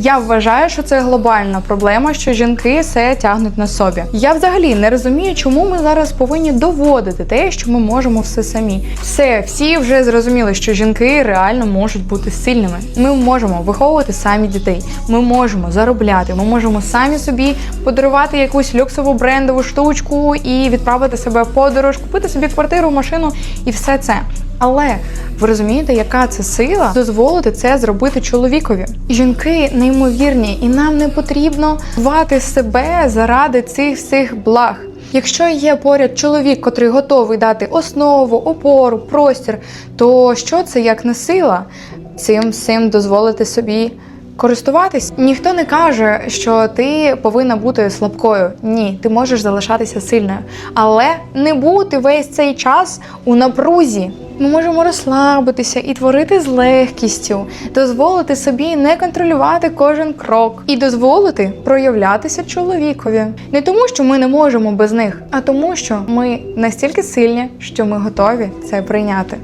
Я вважаю, що це глобальна проблема, що жінки все тягнуть на собі. Я взагалі не розумію, чому ми зараз повинні доводити те, що ми можемо все самі. Все, всі вже зрозуміли, що жінки реально можуть бути сильними. Ми можемо виховувати самі дітей. Ми можемо заробляти. Ми можемо самі собі подарувати якусь люксову брендову штучку і відправити себе в подорож, купити собі квартиру, машину і все це. Але ви розумієте, яка це сила дозволити це зробити чоловікові? Жінки неймовірні, і нам не потрібно вати себе заради цих всіх благ. Якщо є поряд чоловік, котрий готовий дати основу, опору, простір, то що це як не сила? Цим всім дозволити собі користуватись. Ніхто не каже, що ти повинна бути слабкою. Ні, ти можеш залишатися сильною, але не бути весь цей час у напрузі. Ми можемо розслабитися і творити з легкістю, дозволити собі не контролювати кожен крок і дозволити проявлятися чоловікові. Не тому, що ми не можемо без них, а тому, що ми настільки сильні, що ми готові це прийняти.